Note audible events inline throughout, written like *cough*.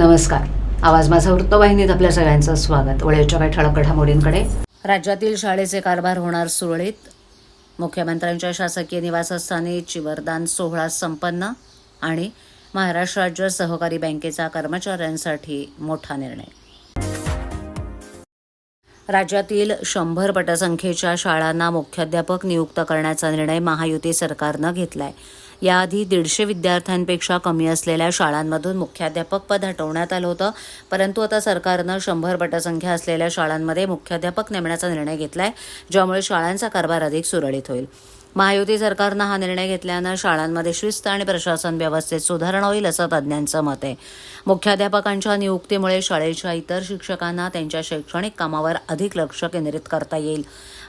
नमस्कार. आवाज माझा वृत्तवाहिनीत आपल्या सगळ्यांचं स्वागत. वळेच्या काही ठळक घडामोडींकडे. राज्यातील शाळेचे कारभार होणार सुरळीत. मुख्यमंत्र्यांच्या शासकीय निवासस्थानी चिवरदान सोहळा संपन्न आणि महाराष्ट्र राज्य सहकारी बँकेचा कर्मचाऱ्यांसाठी मोठा निर्णय. राज्यातील शंभर पटसंख्येच्या शाळांना मुख्याध्यापक नियुक्त करण्याचा निर्णय महायुती सरकारनं घेतलाय. याआधी दीडशे विद्यार्थ्यांपेक्षा कमी असलेल्या शाळांमधून मुख्याध्यापक पद हटवण्यात आलं होतं. परंतु आता सरकारनं शंभर पटसंख्या असलेल्या शाळांमध्ये मुख्याध्यापक नेमण्याचा निर्णय घेतलाय ज्यामुळे शाळांचा कारभार अधिक सुरळीत होईल. महायुती सरकारनं हा निर्णय घेतल्यानं शाळांमध्ये शिस्त आणि प्रशासन व्यवस्थेत सुधारणा होईल असं तज्ज्ञांचं मत आहे. मुख्याध्यापकांच्या नियुक्तीमुळे शाळेच्या इतर शिक्षकांना त्यांच्या शैक्षणिक कामावर अधिक लक्ष केंद्रित करता येईल.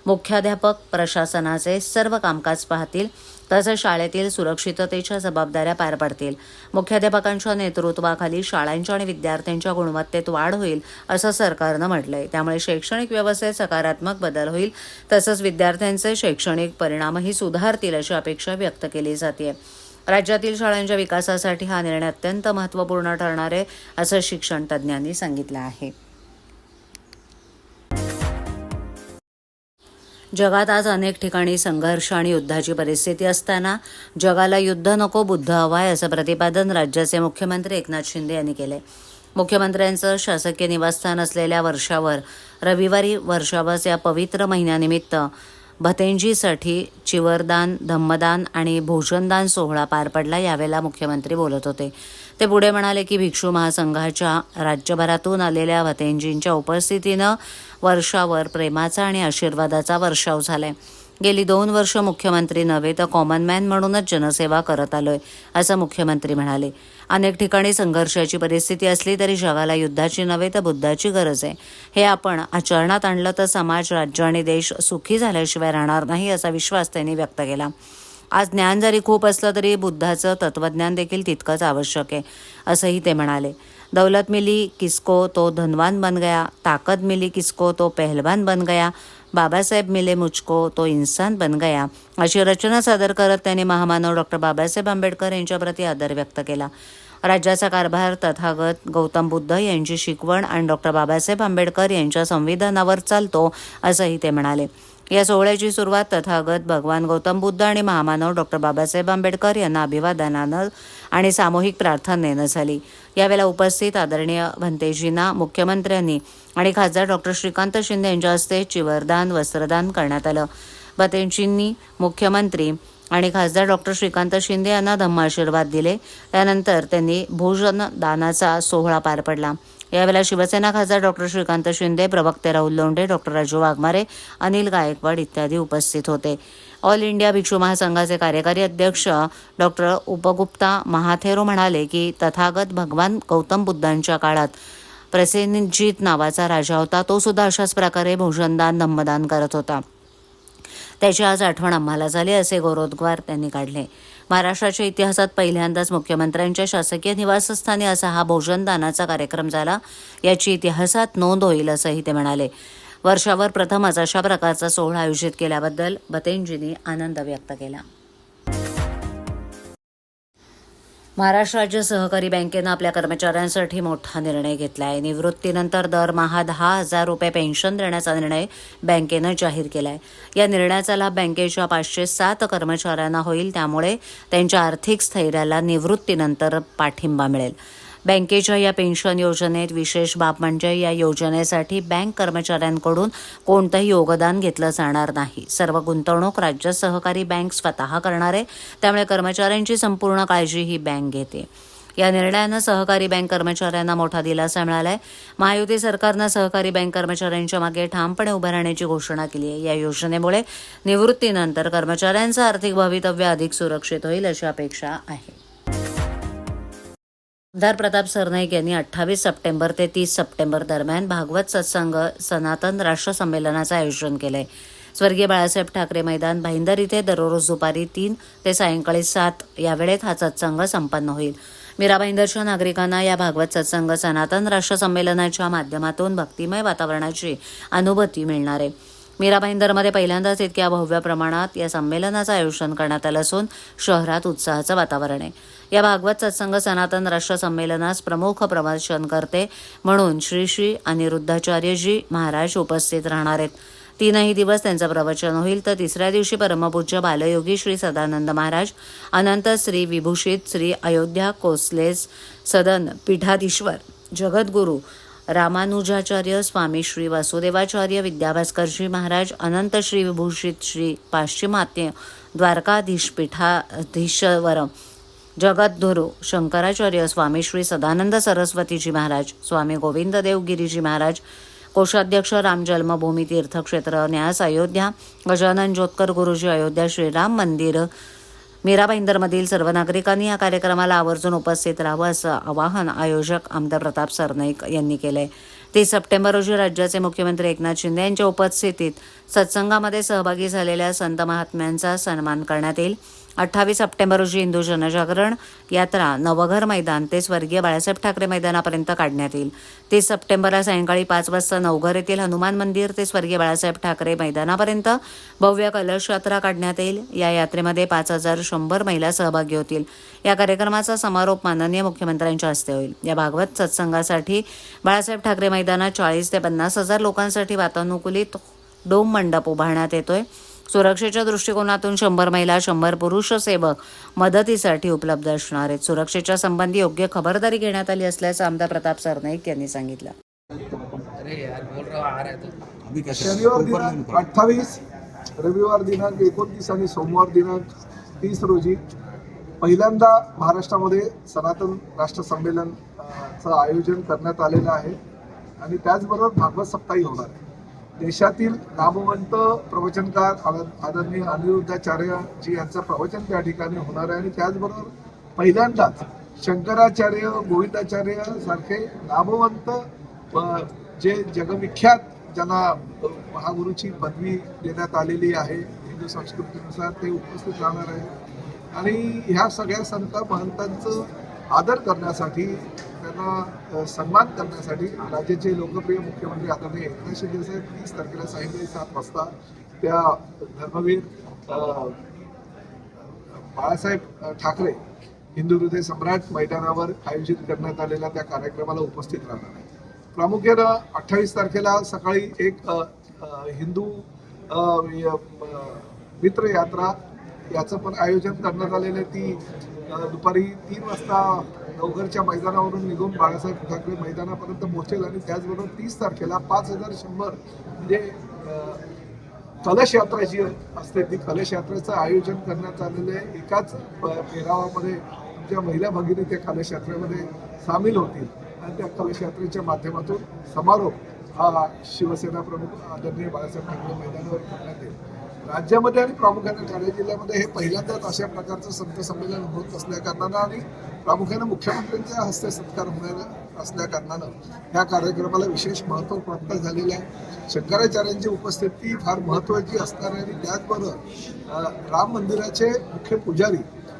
मुख्याध्यापक प्रशासनाचे सर्व कामकाज पाहतील. तसंच शाळेतील सुरक्षिततेच्या जबाबदाऱ्या पार पाडतील. मुख्याध्यापकांच्या नेतृत्वाखाली शाळांच्या आणि विद्यार्थ्यांच्या गुणवत्तेत वाढ होईल असं सरकारनं म्हटलंय. त्यामुळे शैक्षणिक व्यवस्थेत सकारात्मक बदल होईल तसंच विद्यार्थ्यांचे शैक्षणिक परिणामही सुधारतील अशी अपेक्षा व्यक्त केली जाते राज्यातील शाळांच्या विकासासाठी हा निर्णय अत्यंत महत्त्वपूर्ण ठरणार आहे असं शिक्षण तज्ज्ञांनी सांगितलं आहे. जगात आज अनेक ठिकाणी संघर्ष आणि युद्धाची परिस्थिती असताना जगाला युद्ध नको बुद्ध हवाय असं प्रतिपादन राज्याचे मुख्यमंत्री एकनाथ शिंदे यांनी केले मुख्यमंत्र्यांचं शासकीय निवासस्थान असलेल्या वर्षावर रविवारी वर्षावस या पवित्र महिन्यानिमित्त भतेंजीसाठी चिवरदान धम्मदान आणि भोजनदान सोहळा पार पडला यावेळेला मुख्यमंत्री बोलत होते. ते पुढे म्हणाले की भिक्षू महासंघाच्या राज्यभरातून आलेल्या भतेंजींच्या उपस्थितीनं वर्षावर प्रेमाचा आणि आशीर्वादाचा वर्षाव झालाय. गेली दोन वर्ष मुख्यमंत्री नव्हे तर कॉमन मॅन म्हणूनच जनसेवा करत आलोय असं मुख्यमंत्री म्हणाले. अनेक ठिकाणी संघर्षाची परिस्थिती असली तरी जगाला युद्धाची नव्हे तर बुद्धाची गरज आहे. हे आपण आचरणात आणलं तर समाज राज्य आणि देश सुखी झाल्याशिवाय राहणार नाही असा विश्वास त्यांनी व्यक्त केला. आज ज्ञान जरी खूप असलं तरी बुद्धाचं तत्वज्ञान देखील तितकंच आवश्यक आहे असंही ते म्हणाले. दौलत मिली किसको तो धनवान बन गया. ताकद मिली किसको तो पहलवान बन गया. बाबासाहेब मिले मुझको तो इंसान बन गया. अशी रचना सादर करत त्यांनी महामानव डॉक्टर बाबासाहेब आंबेडकर यांच्याप्रती आदर व्यक्त केला. राज्याचा कारभार तथागत गौतम बुद्ध यांची शिकवण आणि डॉक्टर बाबासाहेब आंबेडकर यांच्या संविधानावर चालतो असंही ते म्हणाले. या सोहळ्याची सुरुवात तथागत भगवान गौतम बुद्ध आणि महामानव डॉक्टर बाबासाहेब आंबेडकर यांना अभिवादनानं आणि सामूहिक प्रार्थनेनं झाली. यावेळेला उपस्थित आदरणीय भंतेजींना मुख्यमंत्र्यांनी आणि खासदार डॉक्टर श्रीकांत शिंदे यांच्या हस्ते चिवरदान वस्त्रदान करण्यात आलं. भतेंजींनी मुख्यमंत्री आणि खासदार डॉक्टर श्रीकांत शिंदे यांना धम्म आशीर्वाद दिले. त्यानंतर त्यांनी भोजन दानाचा सोहळा पार पडला. यावेळेला शिवसेना खासदार डॉक्टर श्रीकांत शिंदे प्रवक्ते राहुल लोंढे डॉक्टर राजू वाघमारे अनिल गायकवाड इत्यादी उपस्थित होते. ऑल इंडिया भिक्षू महासंघाचे कार्यकारी अध्यक्ष डॉक्टर उपगुप्ता महाथेरो म्हणाले की तथागत भगवान गौतम बुद्धांच्या काळात प्रसेनजित नावाचा राजा होता. तो सुद्धा अशाच प्रकारे भोजनदान धम्मदान करत होता. त्याची आज आठवण आम्हाला झाली असे गौरवोद्गार त्यांनी काढले. महाराष्ट्राच्या इतिहासात पहिल्यांदाच मुख्यमंत्र्यांच्या शासकीय निवासस्थानी असा हा भोजनदानाचा कार्यक्रम झाला. याची इतिहासात नोंद होईल असंही ते म्हणाले. वर्षावर प्रथमच अशा प्रकारचा सोहळा आयोजित केल्याबद्दल भतेंजींनी आनंद व्यक्त केला. महाराष्ट्र राज्य सहकारी बँकेनं आपल्या कर्मचाऱ्यांसाठी मोठा निर्णय घेतला आहे निवृत्तीनंतर दरमहा दहा हजार रुपये पेन्शन देण्याचा निर्णय बँकेनं जाहीर केला आहे या निर्णयाचा लाभ बँकेच्या पाचशे सात कर्मचाऱ्यांना होईल त्यामुळे त्यांच्या आर्थिक स्थैर्याला निवृत्तीनंतर पाठिंबा मिळेल. बँकेच्या या पेन्शन योजनेत विशेष बाब म्हणजे या योजनेसाठी बँक कर्मचाऱ्यांकडून कोणतंही योगदान घेतलं जाणार नाही. सर्व गुंतवणूक राज्य सहकारी बँक स्वतः करणार आहे. त्यामुळे कर्मचाऱ्यांची संपूर्ण काळजी ही बँक घेते. या निर्णयानं सहकारी बँक कर्मचाऱ्यांना मोठा दिलासा मिळालाय. महायुती सरकारनं सहकारी बँक कर्मचाऱ्यांच्या मागे ठामपणे उभं राहण्याची घोषणा केली आहे. या योजनेमुळे निवृत्तीनंतर कर्मचाऱ्यांचं आर्थिक भवितव्य अधिक सुरक्षित होईल अशी अपेक्षा आहे. आमदार प्रताप सरनाईक यांनी अठ्ठावीस सप्टेंबर ते तीस सप्टेंबर दरम्यान भागवत सत्संग सनातन राष्ट्र संमेलनाचं आयोजन केलंय. स्वर्गीय बाळासाहेब ठाकरे मैदान भाईंदर इथे दररोज दुपारी तीन ते सायंकाळी सात या वेळेत हा सत्संग संपन्न होईल. मीरा भाईंदरच्या नागरिकांना या भागवत सत्संग सनातन राष्ट्र संमेलनाच्या माध्यमातून भक्तिमय वातावरणाची अनुभूती मिळणार आहे. मीरा भाईंदरमध्ये पहिल्यांदाच इतक्या भव्य प्रमाणात या संमेलनाचं आयोजन करण्यात आलं असून शहरात उत्साहाचं वातावरण आहे. या भागवत सत्संग सनातन राष्ट्र संमेलनास प्रमुख प्रवासन करते म्हणून श्री श्री अनिरुद्धाचार्यजी महाराज उपस्थित राहणार आहेत. तीनही दिवस त्यांचं प्रवचन होईल. तर तिसऱ्या दिवशी परमपूज्य बालयोगी श्री सदानंद महाराज अनंत श्री विभूषित श्री अयोध्या कोसलेस सदन पीठाधीश्वर जगद्गुरू रामानुजाचार्य स्वामी श्री वासुदेवाचार्य विद्याभास्करजी महाराज अनंत श्री विभूषित श्री पाश्चिमात्य द्वारकाधीश पीठाधीश्वर जगद्गुरू शंकराचार्य स्वामी श्री सदानंद सरस्वतीजी महाराज स्वामी गोविंद देवगिरीजी महाराज कोषाध्यक्ष राम जन्मभूमी तीर्थक्षेत्र न्यास अयोध्या गजानन ज्योतकर गुरुजी अयोध्या श्रीराम मंदिर मीरा भाईंदरमधील सर्व नागरिकांनी या कार्यक्रमाला आवर्जून उपस्थित राहावं असं आवाहन आयोजक आमदार प्रताप सरनाईक यांनी केलंय. तीस सप्टेंबर रोजी राज्याचे मुख्यमंत्री एकनाथ शिंदे यांच्या उपस्थितीत सत्संगामध्ये सहभागी झालेल्या संत महात्म्यांचा सन्मान करण्यात येईल. अठ्ठावीस सप्टेंबर रोजी हिंदू जनजागरण यात्रा नवघर मैदान ते स्वर्गीय बाळासाहेब ठाकरे मैदानापर्यंत काढण्यात येईल. तीस सप्टेंबरला सायंकाळी पाच वाजता नवघर येथील हनुमान मंदिर ते स्वर्गीय बाळासाहेब ठाकरे मैदानापर्यंत भव्य कलश यात्रा काढण्यात येईल. या यात्रेमध्ये पाच हजार शंभर महिला सहभागी होतील. या कार्यक्रमाचा समारोप माननीय मुख्यमंत्र्यांच्या हस्ते होईल. या भागवत सत्संगासाठी बाळासाहेब ठाकरे मैदानात चाळीस ते पन्नास हजार लोकांसाठी वातानुकूलित डोम मंडप उभारण्यात येतोय. सुरक्षेच्या दृष्टिकोनातून शंभर महिला शंभर पुरुष सेवक मदतीसाठी उपलब्ध असणार आहेत. सुरक्षेच्या संबंधी योग्य खबरदारी घेण्यात आली असल्याचं आमदार प्रताप सरनाईक यांनी सांगितलं. अठ्ठावीस रविवार दिनांक एकोणतीस आणि सोमवार दिनांक तीस रोजी पहिल्यांदा महाराष्ट्रामध्ये सनातन राष्ट्र संमेलन अ, चं आयोजन करण्यात आलेलं आहे आणि त्याचबरोबर भागवत सप्ताही होणार आहे. देशातील नामवंत प्रवचनकार आद- अनिरुद्धाचार्य जी यांचं प्रवचन त्या ठिकाणी होणार आहे आणि त्याचबरोबर पहिल्यांदाच शंकराचार्य गोविंदाचार्य सारखे नामवंत जे जगविख्यात ज्यांना महागुरूची पदवी देण्यात आलेली आहे हिंदू संस्कृतीनुसार ते उपस्थित राहणार आहे. आणि ह्या सगळ्या संत महंतांचं आदर करण्यासाठी त्यांना सन्मान करण्यासाठी राज्याचे लोकप्रिय मुख्यमंत्री आदरणीय एकनाथ शिंदे साहेब तीस तारखेला सायंकाळी सात वाजता त्या धर्मवीर बाळासाहेब ठाकरे हिंदू हृदय सम्राट मैदानावर आयोजित करण्यात आलेल्या त्या कार्यक्रमाला उपस्थित राहणार आहे प्रामुख्यानं अठ्ठावीस तारखेला सकाळी एक हिंदू मित्र यात्रा याचं पण आयोजन करण्यात आलेलं आहे. ती दुपारी तीन वाजता नवघरच्या मैदानावरून निघून बाळासाहेब ठाकरे मैदानापर्यंत पोहोचेल आणि त्याचबरोबर तीस तारखेला पाच हजार शंभर म्हणजे अ, कलश यात्रा जी असते. ती कलश यात्रेचं आयोजन करण्यात आलेलं आहे. एकाच प- आमच्या महिला भगिनी त्या कलश यात्रेमध्ये सामील होतील. आणि त्या कलश यात्रेच्या माध्यमातून समारोप हा शिवसेना प्रमुख आदरणीय बाळासाहेब ठाकरे मैदानावर करण्यात येईल. राज्यामध्ये आणि प्रामुख्याने ठाणे जिल्ह्यामध्ये हे पहिल्यांदाच अशा प्रकारचं संत संमेलन होत असल्याकारणानं आणि प्रामुख्याने मुख्यमंत्र्यांच्या हस्ते सत्कार होणार असल्याकारणानं ह्या कार्यक्रमाला विशेष महत्त्व प्राप्त झालेलं आहे. शंकराचार्यांची उपस्थिती फार महत्त्वाची असणार आहे आणि त्याचबरोबर राम मंदिराचे मुख्य पुजारी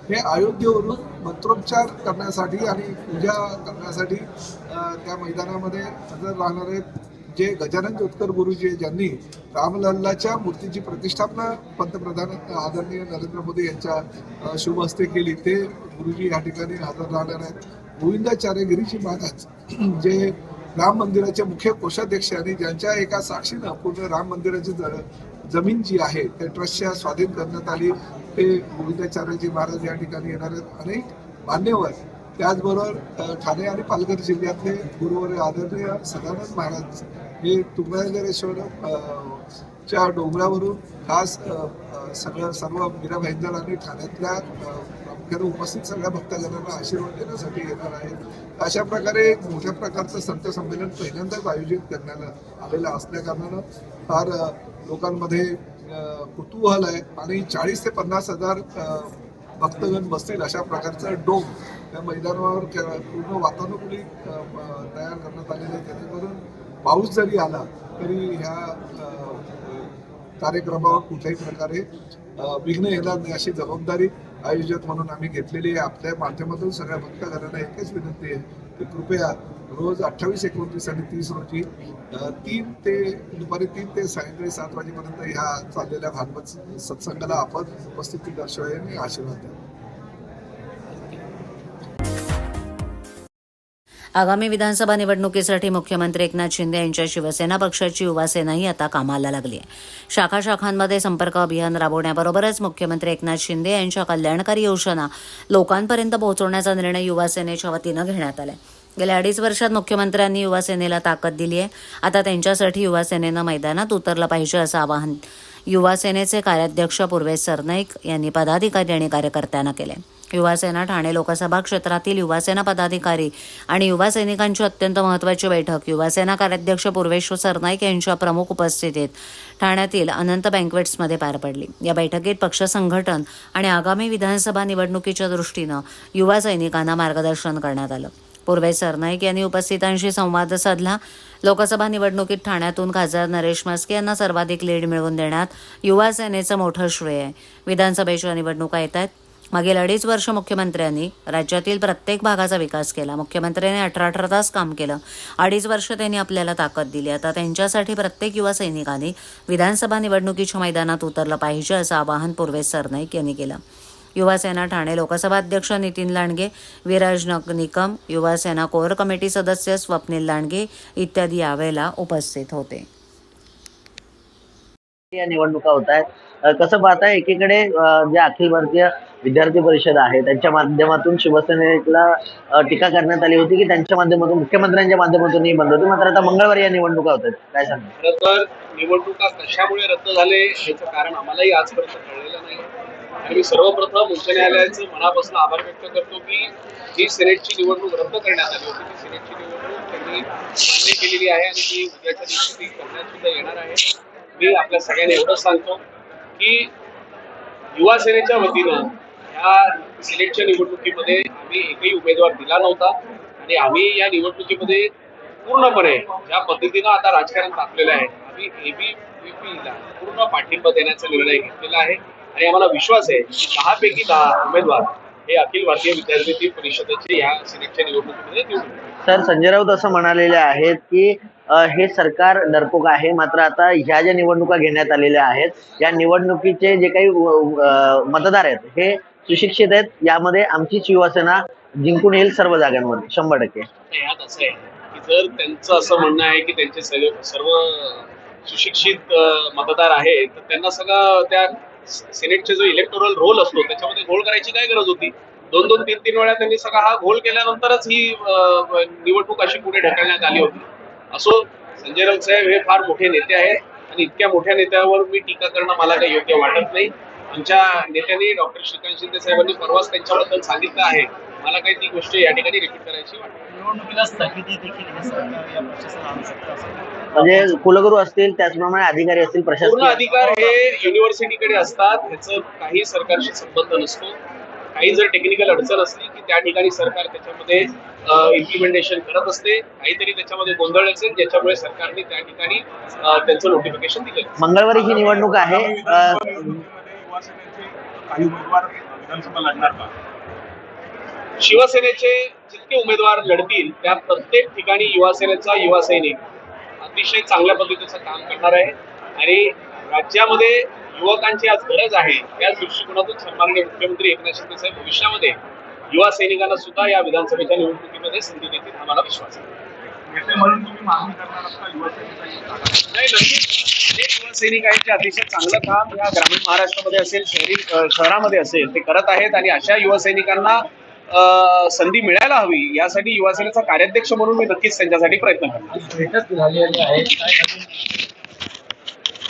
हे अयोध्येवरून मंत्रोपचार करण्यासाठी आणि पूजा करण्यासाठी त्या मैदानामध्ये हजर राहणार आहेत. जे गजानन जोतकर गुरुजी आहे, ज्यांनी रामलल्लाच्या मूर्तीची प्रतिष्ठापना पंतप्रधान आदरणीय नरेंद्र मोदी यांच्या शुभ हस्ते केली. ते गुरुजी या ठिकाणी हजर राहणार आहेत. गोविंदाचार्य गिरीजी महाराज *clears throat* जे राम मंदिराचे मुख्य कोषाध्यक्ष आणि ज्यांच्या एका साक्षीनं पूर्ण राम मंदिराची ज- जमीन जी आहे त्या ट्रस्टच्या स्वाधीन करण्यात आली. ते गोविंदाचार्यजी महाराज या ठिकाणी येणार आहेत. अनेक मान्यवर त्याचबरोबर ठाणे आणि पालघर जिल्ह्यातले गुरुवर आदरणीय सदानंद महाराज हे तुंगळेश्वर च्या डोंगरावरून खास सगळं सर्व मीरा भाईंदर आणि ठाण्यातल्या प्रामुख्याने उपस्थित सगळ्या भक्तजनांना आशीर्वाद देण्यासाठी येणार आहेत. अशा प्रकारे एक मोठ्या प्रकारचं संत संमेलन पहिल्यांदाच आयोजित करण्यात आलेलं असल्याकारणानं फार लोकांमध्ये कुतूहल आहे. आणि चाळीस ते पन्नास हजार भक्तगण बसतील अशा प्रकारचं डोम त्या मैदानावर पूर्ण वातानुकूलित तयार करण्यात आलेलं आहे. जेणेकरून पाऊस जरी आला तरी ह्या कार्यक्रमावर कुठल्याही प्रकारे विघ्न येणार नाही अशी जबाबदारी आयोजक म्हणून आम्ही घेतलेली आहे. आपल्या माध्यमातून सगळ्या भक्तगणांना एकच विनंती आहे कृपया रोज अठ्ठावीस एकोणतीस आणि तीस रोजी तीन ते दुपारी तीन ते सायंकाळी सात वाजेपर्यंत ह्या चाललेल्या भागवत सत्संगाला आपण उपस्थिती दर्शवायला आणि आशीर्वाद द्या आगामी विधानसभा निवडणुकीसाठी मुख्यमंत्री एकनाथ शिंदे यांच्या शिवसेना पक्षाची युवासेनाही आता कामाला लागली आहे. शाखा शाखांमध्ये संपर्क अभियान राबवण्याबरोबरच मुख्यमंत्री एकनाथ शिंदे यांच्या कल्याणकारी योजना लोकांपर्यंत पोहोचवण्याचा निर्णय युवासेनेच्या वतीनं घेण्यात आला आहे गेल्या अडीच वर्षात मुख्यमंत्र्यांनी युवासेनेला ताकद दिली आहे. आता त्यांच्यासाठी युवासेनेनं मैदानात उतरलं पाहिजे असं आवाहन युवासेनेचे कार्याध्यक्ष पूर्वेश सरनाईक यांनी पदाधिकारी आणि कार्यकर्त्यांना केले युवासेना ठाणे लोकसभा क्षेत्रातील युवासेना पदाधिकारी आणि युवा सैनिकांची अत्यंत महत्त्वाची बैठक. युवासेना कार्याध्यक्ष पूर्वेश्वर सरनाईक यांच्या प्रमुख उपस्थितीत ठाण्यातील अनंत बँकवेट्समध्ये पार पडली. या बैठकीत पक्ष संघटन आणि आगामी विधानसभा निवडणुकीच्या दृष्टीनं युवा सैनिकांना मार्गदर्शन करण्यात आलं. पूर्वे सरनाईक यांनी उपस्थितांशी संवाद साधला. लोकसभा निवडणुकीत ठाण्यातून खासदार नरेश म्हस्के यांना सर्वाधिक लीड मिळवून देण्यात युवा सेनेचं मोठं श्रेय आहे. विधानसभेच्या निवडणुका येत आहेत. मागील अडीच वर्ष मुख्यमंत्र्यांनी राज्यातील प्रत्येक भागाचा विकास केला. मुख्यमंत्र्यांनी अठरा अठरा तास काम केलं. अडीच वर्ष त्यांनी आपल्याला ताकद दिली. आता त्यांच्यासाठी प्रत्येक युवा सैनिकांनी विधानसभा निवडणुकीच्या मैदानात उतरलं पाहिजे असं आवाहन पूर्वेश सरनाईक यांनी केलं. युवासेना ठाणे लोकसभा अध्यक्ष नितीन लांडगे विराज नक- निकम युवासेना कोर कमिटी सदस्य स्वप्नील लांडगे इत्यादी यावेळेला उपस्थित होते. या निवडणुका होत आहेत. कसं पाहता एकीकडे जे अखिल भारतीय विद्यार्थी परिषद आहे त्यांच्या माध्यमातून शिवसेनेला टीका करण्यात आली होती की त्यांच्या माध्यमातून मुख्यमंत्र्यांच्या माध्यमातून ही बंद होती. मात्र आता मंगळवारी या निवडणुका होत आहेत. काय सांगा खरं तर निवडणुका कशामुळे रद्द झाले याचं कारण आम्हालाही आजपर्यंत कळलेलं नाही. आणि मी सर्वप्रथम उच्च न्यायालयाचं मनापासून आभार व्यक्त करतो की ही सिनेटची निवडणूक रद्द करण्यात आली होती ती सिनेटची निवडणूक त्यांनी मान्य केलेली आहे आणि ती उद्याच्या दिवशी ती करण्यात सुद्धा येणार आहे. मी आपल्या सगळ्यांना एवढंच सांगतो की युवा सेनेच्या वतीनं ह्या सिलेक्टच्या निवडणुकीमध्ये आम्ही एकही उमेदवार दिला नव्हता आणि आम्ही या निवडणुकीमध्ये पूर्णपणे ज्या पद्धतीनं आता राजकारण तापलेलं आहे आम्ही एबीव्हीपीला पूर्ण पाठिंबा देण्याचा निर्णय घेतलेला आहे. आणि आम्हाला विश्वास आहे की दहा पैकी दहा उमेदवार हे अखिल भारतीय विद्यार्थी परिषदेचे या सिलेक्टच्या निवडणुकीमध्ये निवडून सर संजय राऊत असं म्हणालेले आहेत की हे सरकार डरपोक आहे. मात्र आता ह्या ज्या निवडणुका घेण्यात आलेल्या आहेत या निवडणुकीचे जे काही मतदार आहेत हे सुशिक्षित आहेत. यामध्ये आमची शिवसेना जिंकून येईल सर्व जागांमध्ये शंभर टक्के. असं जर त्यांचं असं म्हणणं आहे की त्यांचे सर्व सर्व सुशिक्षित मतदार आहेत तर त्यांना सगळं त्या सिनेटचे जो इलेक्टोरल रोल असतो त्याच्यामध्ये घोळ करायची काय गरज होती? दोन दोन तीन तीन वेळा त्यांनी सगळा हा घोळ केल्यानंतरच ही निवडणूक अशी पुढे ढकलण्यात आली होती. असो संजय राऊत साहेब हे फार मोठे नेते आहेत आणि इतक्या मोठ्या नेत्यावर मी टीका करणं मला काही योग्य वाटत नाही. आमच्या नेत्यांनी डॉक्टर श्रीकांत शिंदे साहेबांनी परवाच त्यांच्याबद्दल सांगितलं आहे. मला काही ती गोष्ट या ठिकाणी रिपीट करायची प्रशासन म्हणजे कुलगुरू असतील त्याचप्रमाणे अधिकारी असतील पूर्ण प्रशासकीय अधिकार हे युनिव्हर्सिटीकडे असतात. ह्याचं काही सरकारशी संबंध नसतो. काही जर टेक्निकल अडचण असली त्या ठिकाणी सरकार त्याच्यामध्ये इम्प्लिमेंटेशन करत असते. काहीतरी त्याच्यामध्ये गोंधळ असेल ज्याच्यामुळे सरकारने त्या ठिकाणी त्यांचं नोटिफिकेशन दिलं मंगळवारी ही निवडणूक आहे. काही उमेदवार विधानसभा लढणार का? शिवसेनेचे जितके उमेदवार लढतील त्या प्रत्येक ठिकाणी युवासेनेचा युवा सैनिक अतिशय चांगल्या पद्धतीचं काम करणार आहे. आणि राज्यामध्ये युवकांची आज गरज आहे. त्याच दृष्टिकोनातून सन्माननीय मुख्यमंत्री एकनाथ शिंदे साहेब भविष्यामध्ये युवा सैनिकांना सुद्धा या विधानसभेच्या निवडणुकीमध्ये संधी देतील हा मला विश्वास आहे. युवा सेनेचा एक जागा. नाही. नक्कीच. अनेक युवा सैनिक आहेत जे अतिशय चांगलं काम या ग्रामीण महाराष्ट्रामध्ये असेल शहरी शहरामध्ये असेल ते करत आहेत आणि अशा युवा सैनिकांना संधी मिळायला हवी यासाठी युवा सेनेचा कार्याध्यक्ष म्हणून मी नक्कीच त्यांच्यासाठी प्रयत्न करणार.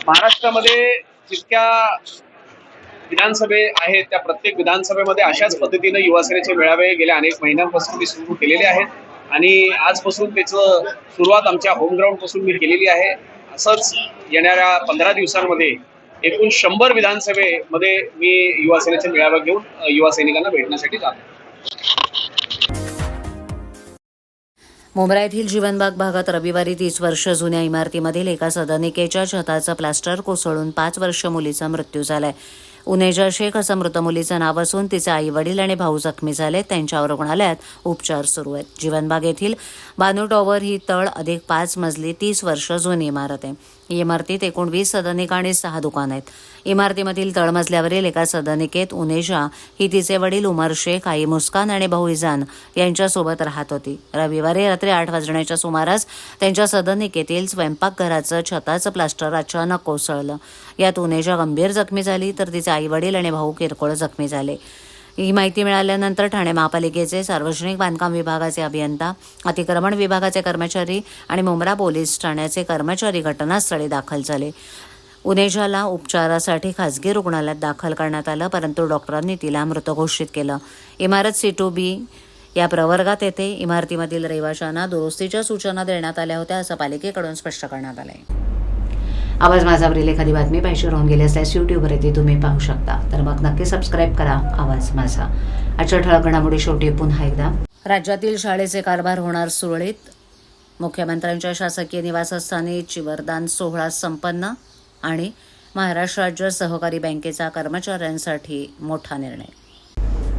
महाराष्ट्रामध्ये जितक्या विधानसभे आहेत त्या प्रत्येक विधानसभेमध्ये अशाच पद्धतीनं युवासेनेचे मेळावे गेल्या अनेक महिन्यांपासून मी सुरू केलेले आहेत. आणि आजपासून त्याचं सुरुवात आमच्या होम ग्राउंडपासून मी केलेली आहे. असंच येणाऱ्या पंधरा दिवसांमध्ये एकूण शंभर विधानसभेमध्ये मी युवासेनेचे मेळावे घेऊन युवासैनिकांना युवा सैनिकांना भेटण्यासाठी जातो मुंबरा येथील जीवनबाग भागात रविवारी तीस वर्ष जुन्या इमारतीमधील एका सदनिकेच्या छताचं प्लास्टर कोसळून पाच वर्ष मुलीचा मृत्यू झालाय. उनेजा शेख असं मृत मुलीचं नाव असून तिचे आई वडील आणि भाऊ जखमी झाले त्यांच्यावर रुग्णालयात उपचार सुरू आहेत. जीवनबाग येथील बानू टॉवर ही तळ अधिक पाच मजली तीस वर्ष जुनी इमारत आहे. ही इमारतीत एकूण वीस सदनिका आणि सहा दुकान आहेत. इमारतीमधील तळमजल्यावरील एका सदनिकेत उनेजा ही तिचे वडील उमर शेख आई मुस्कान आणि भाऊ इजान यांच्यासोबत राहत होती. रविवारी रात्री आठ वाजण्याच्या सुमारास त्यांच्या सदनिकेतील स्वयंपाकघराचं छताचं प्लास्टर अचानक कोसळलं. यात उनेजा गंभीर जखमी झाली तर तिचे आई वडील आणि भाऊ किरकोळ जखमी झाले. ही माहिती मिळाल्यानंतर ठाणे महापालिकेचे सार्वजनिक बांधकाम विभागाचे अभियंता अतिक्रमण विभागाचे कर्मचारी आणि मुंब्रा पोलीस ठाण्याचे कर्मचारी घटनास्थळी दाखल झाले. उनेजाला उपचारासाठी खासगी रुग्णालयात दाखल करण्यात आलं परंतु डॉक्टरांनी तिला मृत घोषित केलं. इमारत सी टू बी या प्रवर्गात येथे इमारतीमधील रहिवाशांना दुरुस्तीच्या सूचना देण्यात आल्या होत्या असं पालिकेकडून स्पष्ट करण्यात आलं आहे आवाज माझा वरील एखादी बातमी पाहिजे राहून गेली असल्यास यूट्यूबवर येते तुम्ही पाहू शकता. तर मग नक्की सबस्क्राईब करा आवाज माझा. आजच्या ठळक घडामोडी शेवटी पुन्हा एकदा. राज्यातील शाळेचे कारभार होणार सुरळीत. मुख्यमंत्र्यांच्या शासकीय निवासस्थानी चिवरदान सोहळा संपन्न आणि महाराष्ट्र राज्य सहकारी बँकेचा कर्मचाऱ्यांसाठी मोठा निर्णय.